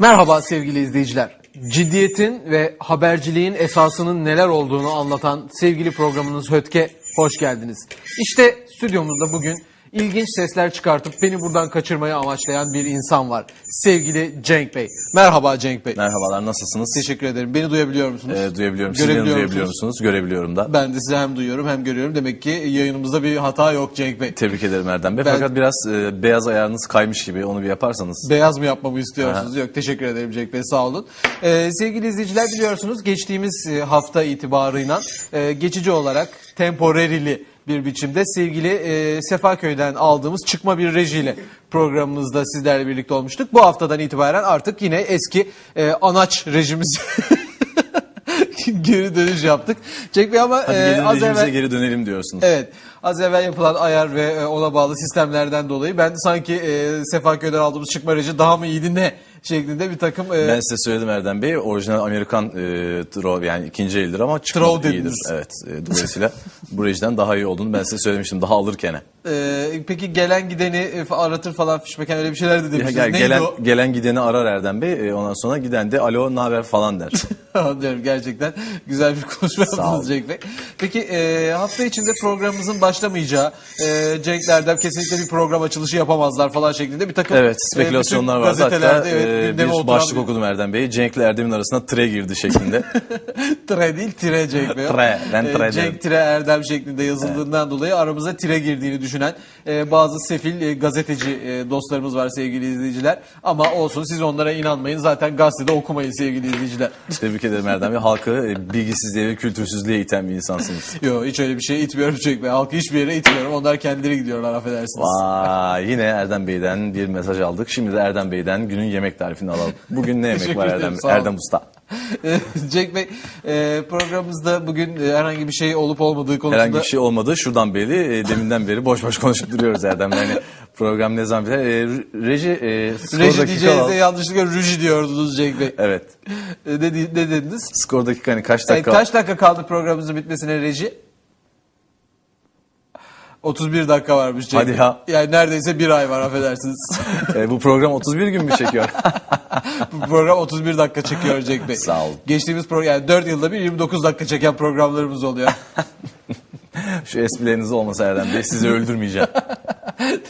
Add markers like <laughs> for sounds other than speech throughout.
Merhaba sevgili izleyiciler. Ciddiyetin ve haberciliğin esasının neler olduğunu anlatan sevgili programınız Hötke hoş geldiniz. İşte stüdyomuzda bugün ilginç sesler çıkartıp beni buradan kaçırmayı amaçlayan bir insan var. Sevgili Cenk Bey. Merhaba Cenk Bey. Merhabalar nasılsınız? Teşekkür ederim. Beni duyabiliyor musunuz? Ee, duyabiliyorum. Siz beni Görebiliyor duyabiliyor musunuz? musunuz? Görebiliyorum da. Ben de sizi hem duyuyorum hem görüyorum. Demek ki yayınımızda bir hata yok Cenk Bey. Tebrik ederim Erdem Bey. Ben- Fakat biraz e, beyaz ayarınız kaymış gibi onu bir yaparsanız. Beyaz mı yapmamı istiyorsunuz? Yok teşekkür ederim Cenk Bey sağ olun. Ee, sevgili izleyiciler biliyorsunuz geçtiğimiz e, hafta itibarıyla e, geçici olarak temporarily bir biçimde sevgili e, Sefaköy'den aldığımız çıkma bir rejiyle programımızda sizlerle birlikte olmuştuk. Bu haftadan itibaren artık yine eski e, anaç rejimiz <laughs> geri dönüş yaptık. Cenk Bey ama Hadi e, az evvel... geri dönelim diyorsunuz. Evet. Az evvel yapılan ayar ve e, ona bağlı sistemlerden dolayı ben sanki e, Sefaköy'den aldığımız çıkma aracı daha mı iyiydi ne şeklinde bir takım e, Ben size söyledim Erdem Bey. Orijinal Amerikan e, Trow yani ikinci eldir ama çıkmadı Trow iyidir. dediniz. Evet. E, dolayısıyla bu rejiden daha iyi olduğunu ben size söylemiştim. Daha alırken. e, peki gelen gideni e, aratır falan fişmeken öyle bir şeyler de Ya, demiştiniz. gel- Neydi gelen, o? gelen gideni arar Erdem Bey. E, ondan sonra giden de alo ne haber falan der. <laughs> Anlıyorum gerçekten güzel bir konuşma yaptınız. Cenk Bey. Peki e, hafta içinde programımızın başlamayacağı e, Cenk Erdem kesinlikle bir program açılışı yapamazlar falan şeklinde bir takım Evet e, spekülasyonlar bütün vardı. Hatta gazetelerde evet, e, gündeme bir oturan başlık okudum Erdem Bey. Cenk'le Erdem'in arasına tre girdi şeklinde. <laughs> Tre değil tire Cenk Bey. Tre, ben Ee, tre derim. Cenk Tire Erdem şeklinde yazıldığından dolayı aramıza tire girdiğini düşünen e, bazı sefil e, gazeteci e, dostlarımız var sevgili izleyiciler. Ama olsun siz onlara inanmayın. Zaten gazetede okumayın sevgili izleyiciler. Tebrik <laughs> ederim Erdem Bey. Halkı e, bilgisizliğe ve kültürsüzlüğe iten bir insansınız. <laughs> Yok hiç öyle bir şey itmiyorum Cenk Bey. Halkı hiçbir yere itmiyorum. Onlar kendileri gidiyorlar affedersiniz. Vay yine Erdem Bey'den bir mesaj aldık. Şimdi de Erdem Bey'den günün yemek tarifini alalım. Bugün ne <laughs> yemek Teşekkür var ederim, Erdem, sağ olun. Erdem Usta? <laughs> Cenk Bey e, programımızda bugün e, herhangi bir şey olup olmadığı konusunda... Herhangi bir şey olmadı. Şuradan beri, e, deminden beri boş boş konuşup duruyoruz Erdem'le. Yani program ne zaman biter? E, reji, e, skor Reji dakika diyeceğinize al. yanlışlıkla ruji diyordunuz Cenk Bey. Evet. E, ne, ne dediniz? Skor dakika hani kaç Yani dakika? kaç dakika kaldı programımızın bitmesine reji? 31 dakika varmış Cenk Hadi Bey. ya. Yani neredeyse bir ay var affedersiniz. <laughs> E, bu program 31 gün mü çekiyor? <laughs> Bu program 31 dakika çekiyor Cenk Bey. Sağ olun. Geçtiğimiz program yani 4 yılda bir 29 dakika çeken programlarımız oluyor. <laughs> Şu esprileriniz olmasa Erdem Bey sizi öldürmeyeceğim.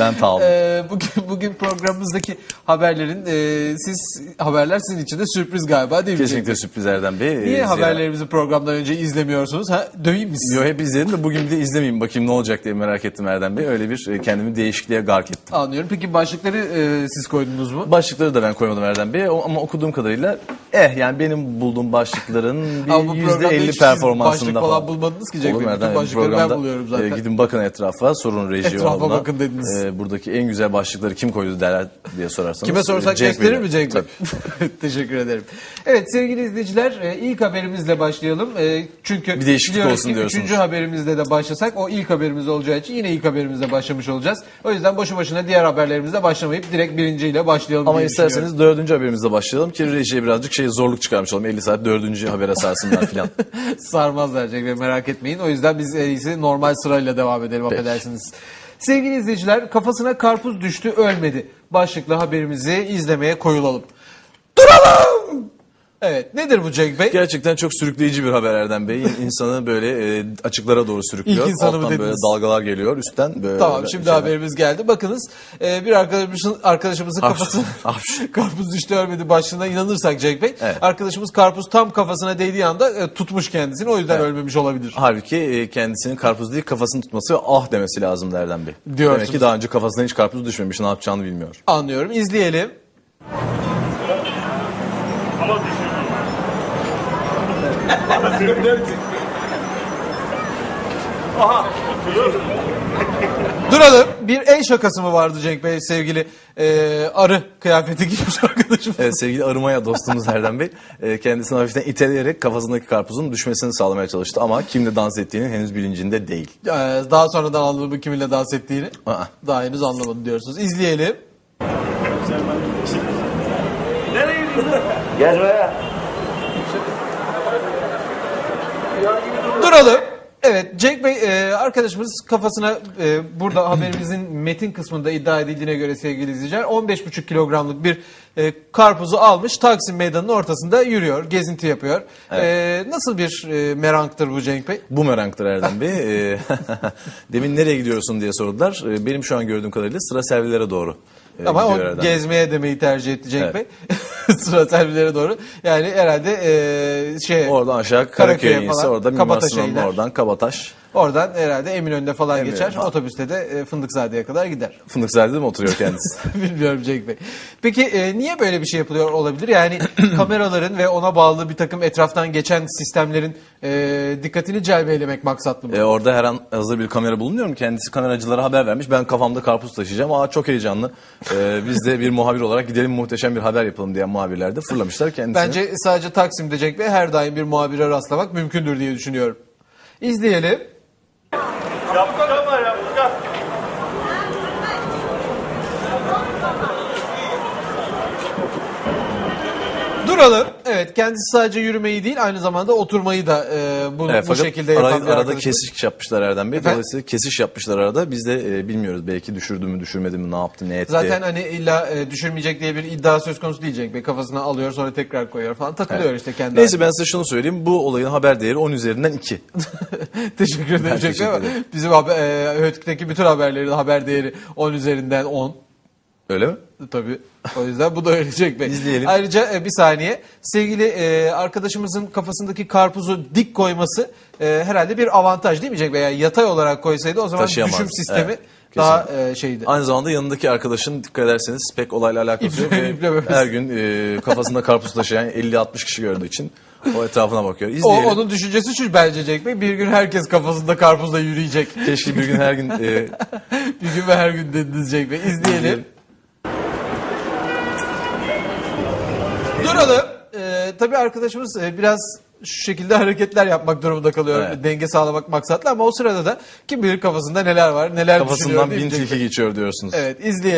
Ben tamam. Ee, bugün, bugün programımızdaki haberlerin e, siz haberler sizin için de sürpriz galiba değil mi? Kesinlikle sürpriz Erdem Bey. E, Niye zira- haberlerimizi programdan önce izlemiyorsunuz? Ha? Döveyim mi sizi? Yo hep izledim de bugün bir de izlemeyeyim bakayım ne olacak diye merak ettim Erdem Bey. Öyle bir e, kendimi değişikliğe gark ettim. Anlıyorum. Peki başlıkları e, siz koydunuz mu? Başlıkları da ben koymadım Erdem Bey o- ama okuduğum kadarıyla eh yani benim bulduğum başlıkların <laughs> bir programda %50 hiç siz performansında başlık falan bulmadınız ki Cenk Bey? Bütün başlıkları ben buluyorum zaten. e, gidin bakın etrafa sorun reji Etrafa bakın dediniz. E, buradaki en güzel başlıkları kim koydu derler diye sorarsanız. Kime sorsak Cenk gösterir mi Cenk? <laughs> Teşekkür ederim. Evet sevgili izleyiciler e, ilk haberimizle başlayalım. E, Çünkü Bir değişiklik olsun ki diyorsunuz. Üçüncü haberimizle de başlasak o ilk haberimiz olacağı için yine ilk haberimizle başlamış olacağız. O yüzden boşu boşuna diğer haberlerimizle başlamayıp direkt birinciyle başlayalım Ama isterseniz dördüncü haberimizle başlayalım ki rejiye birazcık şey zorluk çıkarmış olalım. 50 saat dördüncü habere sarsınlar filan. <laughs> Sarmazlar Cenk Bey merak etmeyin. O yüzden biz en iyisi normal sırayla devam edelim affedersiniz. Sevgili izleyiciler kafasına karpuz düştü ölmedi. Başlıklı haberimizi izlemeye koyulalım. Duralım! Evet nedir bu Cenk Bey? Gerçekten çok sürükleyici bir haber Erdem Bey. İnsanı böyle e, açıklara doğru sürüklüyor. İlk insanı mı Alttan böyle dediniz? dalgalar geliyor üstten böyle. Tamam şimdi şeyler. haberimiz geldi. Bakınız e, bir arkadaşımızın, arkadaşımızın Hapş, kafasına hapş. <laughs> karpuz düştü ölmedi başlığına inanırsak Cenk Bey. Evet. Arkadaşımız karpuz tam kafasına değdiği anda e, tutmuş kendisini o yüzden ölmemiş olabilir. Halbuki e, kendisinin karpuz değil kafasını tutması ve ah demesi lazım Erdem Bey. Diyorsunuz. Demek ki daha önce kafasına hiç karpuz düşmemiş ne yapacağını bilmiyor. Anlıyorum izleyelim. Duralım. Bir el şakası mı vardı Cenk Bey sevgili e, arı kıyafeti giymiş arkadaşım? Evet sevgili Arımaya dostumuz Erdem Bey e, kendisini hafiften iteleyerek kafasındaki karpuzun düşmesini sağlamaya çalıştı ama kimle dans ettiğinin henüz bilincinde değil. Ee, daha sonradan anladım bu kiminle dans ettiğini. Aa. Daha henüz anlamadım diyorsunuz. İzleyelim. Gel buraya. Duralım. Evet Cenk Bey e, arkadaşımız kafasına e, burada haberimizin <clears throat> metin kısmında iddia edildiğine göre sevgili izleyiciler 15,5 kilogramlık bir e, karpuzu almış Taksim Meydanı'nın ortasında yürüyor, gezinti yapıyor. E, nasıl bir e, meranktır bu Cenk Bey? Bumerang'tır Erdem Bey. Ee, <laughs> Demin nereye gidiyorsun diye sordular. Benim şu an gördüğüm kadarıyla sıra servilere doğru e, Ama gidiyor o Erdem Bey. gezmeye demeyi tercih etti Cenk Evet. Bey. <laughs> <laughs> Sıra servilere doğru. Yani herhalde e, şey Oradan aşağı Karaköy'e Karaköy'e falan, orada Mimar Kabataş'a Sinan'ın iner. oradan Kabataş. Oradan herhalde Eminönü'ne falan Eminönü geçer. falan. Otobüste de e, Fındıkzade'ye kadar gider. Fındıkzade'de mi oturuyor kendisi? <laughs> Bilmiyorum Cenk Bey. Peki e, niye böyle bir şey yapılıyor olabilir? Yani <clears throat> kameraların ve ona bağlı bir takım etraftan geçen sistemlerin e, dikkatini celbeylemek maksatlı mı? Ee, orada her an hazır bir kamera bulunuyor mu? Kendisi kameracılara haber vermiş. Ben kafamda karpuz taşıyacağım. Aa çok heyecanlı. Ee, biz de bir muhabir olarak gidelim muhteşem bir haber yapalım diyen muhabirler de fırlamışlar kendisine. Bence sadece Taksim'de Cenk Bey her daim bir muhabire rastlamak mümkündür diye düşünüyorum. İzleyelim. 야, 무가가만 히, Duralım. Evet kendisi sadece yürümeyi değil aynı zamanda oturmayı da e, bu, Evet, bu fakat şekilde yapan bir arada arkadaşımız. kesiş yapmışlar Erdem Bey. Efendim? Dolayısıyla kesiş yapmışlar arada. Biz de e, bilmiyoruz belki düşürdü mü düşürmedi mi ne yaptı ne etti. Zaten hani illa e, düşürmeyecek diye bir iddia söz konusu değil Cenk Bey. Kafasına alıyor sonra tekrar koyuyor falan. Takılıyor işte kendi Neyse ben size şunu söyleyeyim. Bu olayın haber değeri 10 üzerinden 2. <laughs> Teşekkür ederim Ben Cenk Bey teşekkür ama ederim. bizim haber, e, bütün haberlerin haber değeri 10 üzerinden 10. Öyle mi? Tabii. O yüzden bu da öyle Cenk Bey. İzleyelim. Ayrıca e, bir saniye. Sevgili e, arkadaşımızın kafasındaki karpuzu dik koyması e, herhalde bir avantaj değil mi Cenk Bey? Yani yatay olarak koysaydı o zaman Taşıyamaz. düşüm sistemi Evet, daha e, şeydi. Aynı zamanda yanındaki arkadaşın dikkat ederseniz pek olayla alakası yok. İple- ve. Her gün e, kafasında karpuz taşıyan 50-60 kişi gördüğü için o etrafına bakıyor. O, İzleyelim. onun düşüncesi şu bence Cenk Bey. Bir gün herkes kafasında karpuzla yürüyecek. Keşke bir gün her gün e, <laughs> bir gün ve her gün dediniz Cenk Bey. İzleyelim. İzleyelim. Duralım. Ee, tabii arkadaşımız e, biraz şu şekilde <laughs> hareketler yapmak durumunda kalıyor. Evet. Denge sağlamak maksatlı ama o sırada da kim bilir kafasında neler var, neler düşünüyor kafasından değil mi bin tilki geçiyor diyorsunuz. Evet izleyelim.